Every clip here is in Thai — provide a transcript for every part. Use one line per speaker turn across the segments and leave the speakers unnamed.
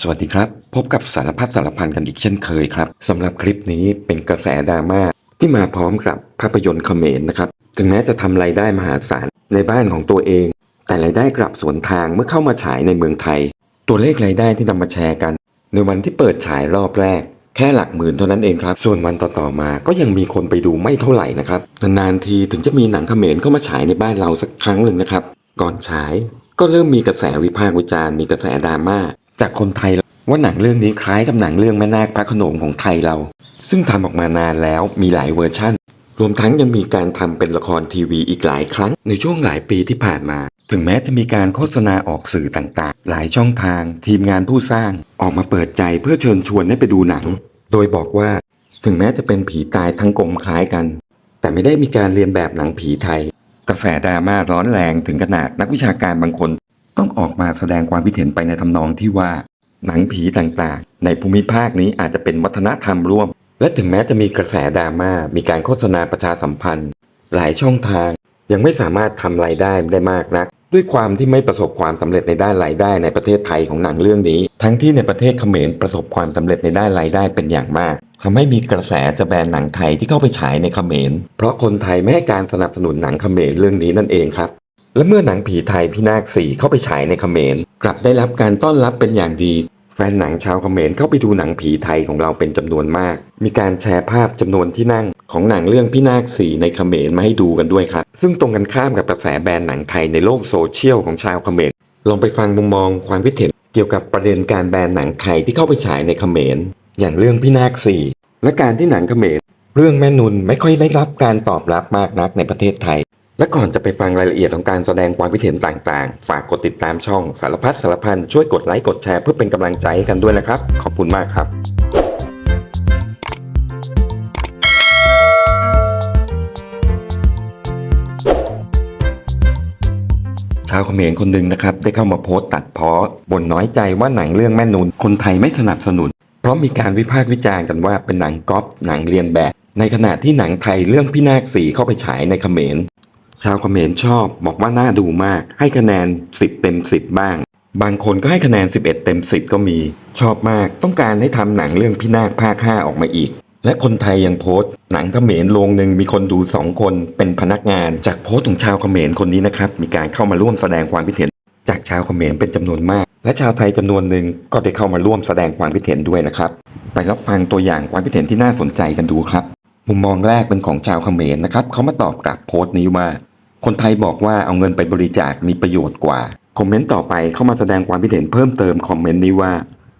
สวัสดีครับ พบกับสารพัดสารพันกันอีกเช่นเคยครับสำหรับคลิปนี้เป็นกระแสดราม่าที่มาพร้อมกับภาพยนตร์เขมรนะครับ ถึงแม้จะทำรายได้มหาศาลในบ้านของตัวเอง แต่รายได้กลับสวนทางเมื่อเข้ามาฉายในเมืองไทย ตัวเลขรายได้ที่นำมาแชร์กัน ในวันที่เปิดฉายรอบแรก แค่หลักหมื่นเท่านั้นเองครับ ส่วนวันต่อๆมาก็ยังมีคนไปดูไม่เท่าไหร่นะครับนานๆทีถึงจะมีหนังเขมรเข้ามาฉายในบ้านเราสักครั้งหนึ่งนะครับ ก่อนฉายก็เริ่มมีกระแสวิพากษ์วิจารณ์มีกระแสดราม่า จากคนไทยว่าหนังเรื่องนี้คล้ายกับหนังเรื่องแม่นาคพระขนงของไทยเรา ซึ่งทำออกมานานแล้วมีหลายเวอร์ชั่น รวมทั้งยังมีการทำเป็นละครทีวีอีกหลายครั้งในช่วงหลายปีที่ผ่านมา ถึงแม้จะมีการโฆษณาออกสื่อต่างๆ หลายช่องทาง ทีมงานผู้สร้างออกมาเปิดใจเพื่อเชิญชวนให้ไปดูหนัง โดยบอกว่า ถึงแม้จะเป็นผีตายทั้งกลมคล้ายกัน แต่ไม่ได้มีการเรียนแบบหนังผีไทย กระแสดราม่าร้อนแรงถึงขนาดนักวิชาการบางคน ต้องออกมาแสดงความคิดเห็นไปในทำนองที่ว่า หนังผีต่างๆ ในภูมิภาคนี้อาจจะเป็นวัฒนธรรมร่วม และถึงแม้จะมีกระแสดราม่ามีการโฆษณาประชาสัมพันธ์ หลายช่องทาง ยังไม่สามารถทำรายได้ได้มากนัก ด้วยความที่ไม่ประสบความสำเร็จในด้านรายได้ในประเทศไทยของหนังเรื่องนี้ ทั้งที่ในประเทศเขมรประสบความสำเร็จในด้านรายได้เป็นอย่างมากทำให้มีกระแสจะแบนหนังไทยที่เข้าไปฉายในเขมร เพราะคนไทยไม่ให้การสนับสนุนหนังเขมรเรื่องนี้นั่นเองครับ และเมื่อหนังผีไทยพินาคสี่เข้าไปฉายในเขมรกลับได้รับการต้อนรับเป็นอย่างดี แฟนหนังชาวเขมรเข้าไปดูหนังผีไทยของเราเป็นจำนวนมาก มีการแชร์ภาพจำนวนที่นั่ง ของหนังเรื่องพินาคสี่ในเขมรมาให้ดูกันด้วยครับ ซึ่งตรงกันข้ามกับกระแสแบรนด์หนังไทยในโลกโซเชียลของชาวเขมรลองไปฟังมุมมองความคิดเห็นเกี่ยวกับประเด็นการแบนหนังไทยที่เข้าไปฉายในเขมร อย่างเรื่องพินาคสี่และการที่หนังเขมรเรื่องแม่นุนไม่ค่อยได้รับการตอบรับมากนักในประเทศไทย และก่อนจะไปฟังรายละเอียดของการแสดงความคิดเห็นต่างๆ ฝากกดติดตามช่องสารพัดสารพันช่วยกดไลค์กดแชร์เพื่อเป็นกำลังใจให้กันด้วยนะครับ ขอบคุณมากครับ ชาวเขมรคนหนึ่งนะครับ ได้เข้ามาโพสต์ตัดเพ้อบ่นน้อยใจว่าหนังเรื่องแม่นุนคนไทยไม่สนับสนุน เพราะมีการวิพากษ์วิจารณ์กันว่าเป็นหนังก๊อปหนังเรียนแบบ ในขณะที่หนังไทยเรื่องพี่นาคสีเข้าไปฉายในเขมร ชาวเขมรชอบบอกว่าน่าดูมาก ให้คะแนน 10 เต็ม 10 บ้าง บางคนก็ให้คะแนน 11 เต็ม 10 ก็มี ชอบมากต้องการให้ทำหนังเรื่องพี่นาคภาค5ออกมาอีก และคนไทยยังโพสต์ หนังเขมรโรงหนึ่งมีคนดู 2 คนเป็นพนักงาน จากโพสต์ของชาวเขมรคนนี้นะครับ มีการเข้ามาร่วมแสดงความคิดเห็น จากชาวเขมรเป็นจำนวนมาก และชาวไทยจำนวนหนึ่งก็ได้เข้ามาร่วมแสดงความคิดเห็นด้วยนะครับ ไปรับฟังตัวอย่างความคิดเห็นที่น่าสนใจกันดูครับ มุมมองแรกเป็นของชาวเขมรนะครับเขามาตอบกลับโพสต์นี้ว่า คนไทยบอกว่าเอาเงินไปบริจาคมีประโยชน์กว่า คอมเมนต์ต่อไปเข้ามาแสดงความคิดเห็นเพิ่มเติมคอมเมนต์นี้ว่า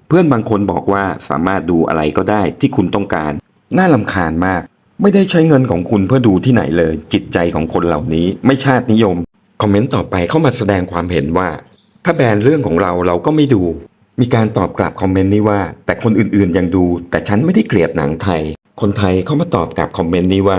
เพื่อนบางคนบอกว่าสามารถดูอะไรก็ได้ที่คุณต้องการ น่าลำคาญมาก ไม่ได้ใช้เงินของคุณเพื่อดูที่ไหนเลย จิตใจของคนเหล่านี้ไม่ชาตินิยม คอมเมนต์ต่อไปเข้ามาแสดงความเห็นว่า ถ้าแบนเรื่องของเราเราก็ไม่ดู มีการตอบกลับคอมเมนต์นี้ว่า แต่คนอื่นๆยังดู แต่ฉันไม่ได้เกลียดหนังไทย คนไทยเข้ามาตอบกลับคอมเมนต์นี้ว่า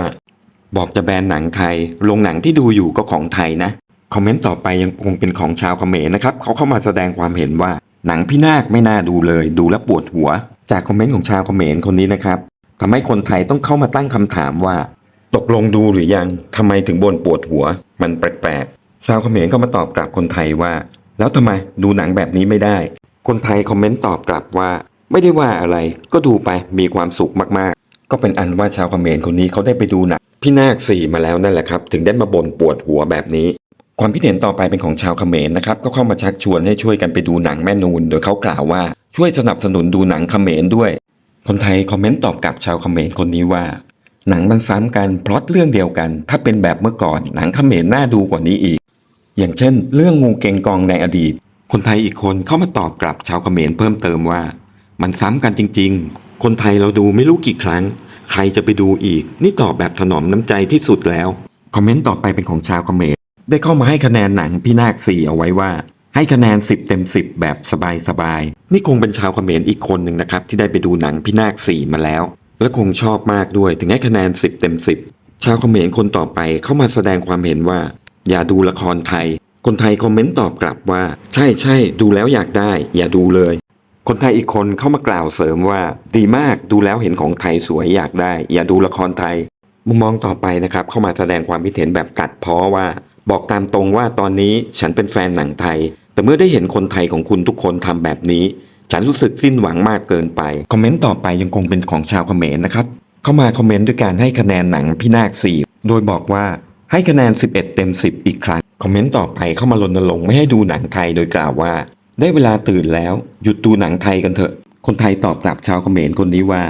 บอกจะแบนหนังไทยโรงหนังที่ดูอยู่ก็ของไทยนะ คอมเมนต์ต่อไปยังคงเป็นของชาวเขมรนะครับเขาเข้ามาแสดงความเห็นว่า หนังพี่นาคไม่น่าดูเลย ดูแล้วปวดหัว จากคอมเมนต์ของชาวเขมรคนนี้นะครับทำให้คนไทยต้องเข้ามาตั้งคำถามว่า ตกลงดูหรือยังทำไมถึงบ่นปวดหัว มันแปลกๆชาวเขมรก็มาตอบกลับคนไทยว่า แล้วทำไมดูหนังแบบนี้ไม่ได้ คนไทยคอมเมนต์ตอบกลับว่า ไม่ได้ว่าอะไรก็ดูไปมีความสุขมากๆ ก็เป็นอันว่าชาวเขมรคนนี้เขาได้ไปดูหนังพี่นาคสี่มาแล้วนั่นแหละครับ ถึงได้มาบ่นปวดหัวแบบนี้ ความคิดเห็นต่อไปเป็นของชาวเขมรนะครับ ก็เข้ามาชักชวนให้ช่วยกันไปดูหนังแม่นูน โดยเขากล่าวว่าช่วยสนับสนุนดูหนังเขมรด้วย คนไทยคอมเมนต์ตอบกลับชาวเขมรคนนี้ว่า หนังมันซ้ำกันพล็อตเรื่องเดียวกัน ถ้าเป็นแบบเมื่อก่อนหนังเขมรน่าดูกว่านี้อีก อย่างเช่น เรื่องงูเกงกองในอดีต คนไทยอีกคนเข้ามาตอบกลับชาวเขมรเพิ่มเติมว่า มันซ้ำกันจริง ๆ คนไทยเราดูไม่รู้กี่ครั้ง ใครจะไปดูอีก นี่ตอบแบบถนอมน้ำใจที่สุดแล้ว คอมเมนต์ต่อไปเป็นของชาวเขมรได้เข้ามาให้คะแนนหนังพี่นาคสี่เอาไว้ว่า ให้คะแนน 10 เต็ม 10 แบบสบายๆนี่คงเป็นชาวเขมรอีกคนหนึ่งนะครับ ที่ได้ไปดูหนังพี่นาคสี่มาแล้ว และคงชอบมากด้วยถึงให้คะแนน 10 เต็ม 10 ชาวเขมรคนต่อไปเข้ามาแสดงความเห็นว่า อย่าดูละครไทย คนไทยคอมเมนต์ตอบกลับว่า ใช่ใช่ดูแล้วอยากได้ อย่าดูเลย คนไทยอีกคนเข้ามากล่าวเสริมว่า ดีมากดูแล้วเห็นของไทยสวยอยากได้ อย่าดูละครไทย มุมมองต่อไปนะครับ เข้ามาแสดงความคิดเห็นแบบตัดพ้อว่า บอกตามตรงว่าตอนนี้ฉันเป็นแฟนหนังไทย แต่เมื่อได้เห็นคนไทยของคุณทุกคนทำแบบนี้ ฉันรู้สึกสิ้นหวังมากเกินไป คอมเมนต์ต่อไปยังคงเป็นของชาวเขมรนะครับ เข้ามาคอมเมนต์ด้วยการให้คะแนนหนังพี่นาคสี่โดยบอกว่าให้คะแนน 11 เต็ม 10 อีกครั้ง คอมเมนต์ต่อไปเข้ามารณรงค์ไม่ให้ดูหนังไทยโดยกล่าวว่า ได้เวลาตื่นแล้วหยุดดูหนังไทยกันเถอะ คนไทยตอบกลับชาวเขมรคนนี้ว่า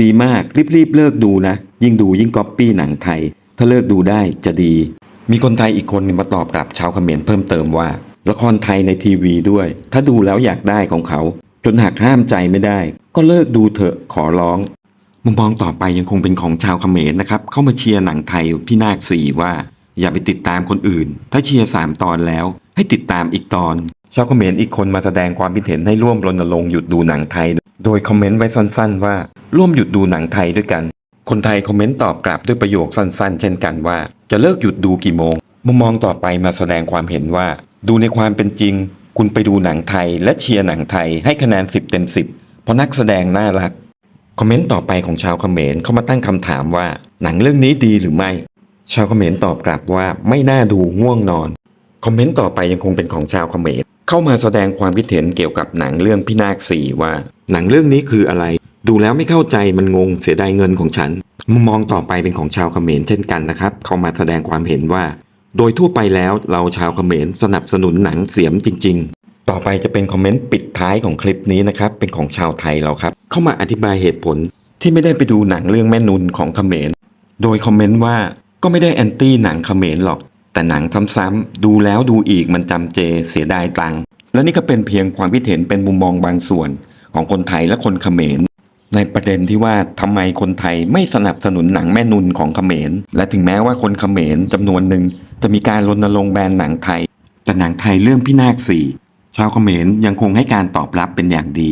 ดีมากรีบๆเลิกดูนะ ยิ่งดูยิ่งก๊อปปี้หนังไทย ถ้าเลิกดูได้จะดี มีคนไทยอีกคนนึงมาตอบกลับชาวเขมรเพิ่มเติมว่า ละครไทยในทีวีด้วย ถ้าดูแล้วอยากได้ของเขา จนหักห้ามใจไม่ได้ ก็เลิกดูเถอะขอร้องมุมมองต่อไปยังคงเป็นของชาวเขมรนะครับ เข้ามาเชียร์หนังไทยพี่นาคสี่ว่า อย่าไปติดตามคนอื่น ถ้าเชียร์สามตอนแล้ว ให้ติดตามอีกตอน ชาวเขมรอีกคนมาแสดงความคิดเห็นให้ร่วมรณรงค์หยุดดูหนังไทย โดยคอมเมนต์ไว้สั้น ๆ ว่าร่วมหยุดดูหนังไทยด้วยกัน คนไทยคอมเมนต์ตอบกลับด้วยประโยคสั้น ๆ เช่นกันว่า จะเลิกหยุดดูกี่โมงมุมมองต่อไปมาแสดงความเห็นว่า ดูในความเป็นจริง คุณไปดูหนังไทย และเชียร์หนังไทยให้คะแนน 10 เต็ม 10 เพราะนักแสดงน่ารัก คอมเมนต์ต่อไปของชาวเขมรเข้ามาตั้งคำถามว่า หนังเรื่องนี้ดีหรือไม่ ชาวเขมรตอบกลับว่าไม่น่าดูง่วงนอน คอมเมนต์ต่อไปยังคงเป็นของชาวเขมร เข้ามาแสดงความคิดเห็นเกี่ยวกับหนังเรื่องพี่นาคสี่ว่า หนังเรื่องนี้คืออะไร ดูแล้วไม่เข้าใจมันงงเสียดายเงินของฉัน มุมมองต่อไปเป็นของชาวเขมรเช่นกันนะครับ เข้ามาแสดงความเห็นว่า โดยทั่วไปแล้วเราชาวเขมรสนับสนุนหนังเสียมจริง ๆ ต่อไปจะเป็นคอมเมนต์ปิดท้ายของคลิปนี้นะครับเป็นของชาวไทยเราครับ เข้ามาอธิบายเหตุผลที่ไม่ได้ไปดูหนังเรื่องแม่นุนของเขมร โดยคอมเมนต์ว่าก็ไม่ได้แอนตี้หนังเขมรหรอก แต่หนังซ้ำๆดูแล้วดูอีกมันจำเจเสียดายตังค์และนี่ก็เป็นเพียงความคิดเห็นเป็นมุมมองบางส่วน ของคนไทยและคนเขมร ในประเด็นที่ว่าทำไมคนไทยไม่สนับสนุนหนังแม่นุนของเขมร และถึงแม้ว่าคนเขมรจำนวนหนึ่งจะมีการรณรงค์แบนหนังไทย แต่หนังไทยเรื่องพี่นาคสี่ชาวเขมรยังคงให้การตอบรับเป็นอย่างดี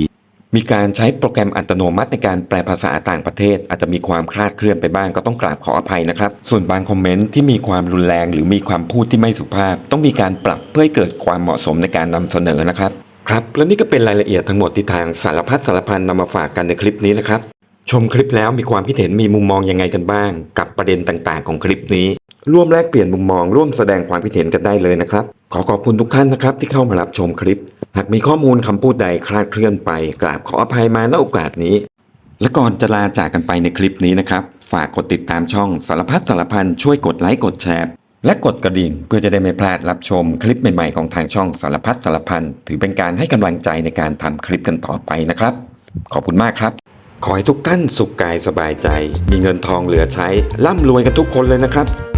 มีการใช้โปรแกรมอัตโนมัติในการแปลภาษาต่างประเทศ อาจจะมีความคลาดเคลื่อนไปบ้างก็ต้องกราบขออภัยนะครับ ส่วนบางคอมเมนต์ที่มีความรุนแรง หรือมีความพูดที่ไม่สุภาพ ต้องมีการปรับเพื่อให้เกิดความเหมาะสมในการนำเสนอนะครับครับและนี่ก็เป็นรายละเอียดทั้งหมดที่ทางสารพัดสารพันนำมาฝากกันในคลิปนี้นะครับ ชมคลิปแล้วมีความคิดเห็นมีมุมมองยังไงกันบ้าง กับประเด็นต่างๆ ของคลิปนี้ ร่วมแลกเปลี่ยนมุมมอง ร่วมแสดงความคิดเห็นกันได้เลยนะครับ ขอขอบคุณทุกท่านนะครับที่เข้ามารับชมคลิป หากมีข้อมูลคำพูดใดคลาดเคลื่อนไป กราบขออภัยมาณโอกาสนี้ และก่อนจะลาจากกันไปในคลิปนี้นะครับ ฝากกดติดตามช่องสารพัดสารพันช่วยกดไลค์กดแชร์และกดกระดิ่งเพื่อจะได้ไม่พลาดรับชมคลิปใหม่ๆของทางช่องสารพัดสารพันถือเป็นการให้กำลังใจในการทำคลิปกันต่อไปนะครับ ขอบคุณมากครับ ขอให้ทุกท่านสุขกายสบายใจ มีเงินทองเหลือใช้ร่ำรวยกันทุกคนเลยนะครับ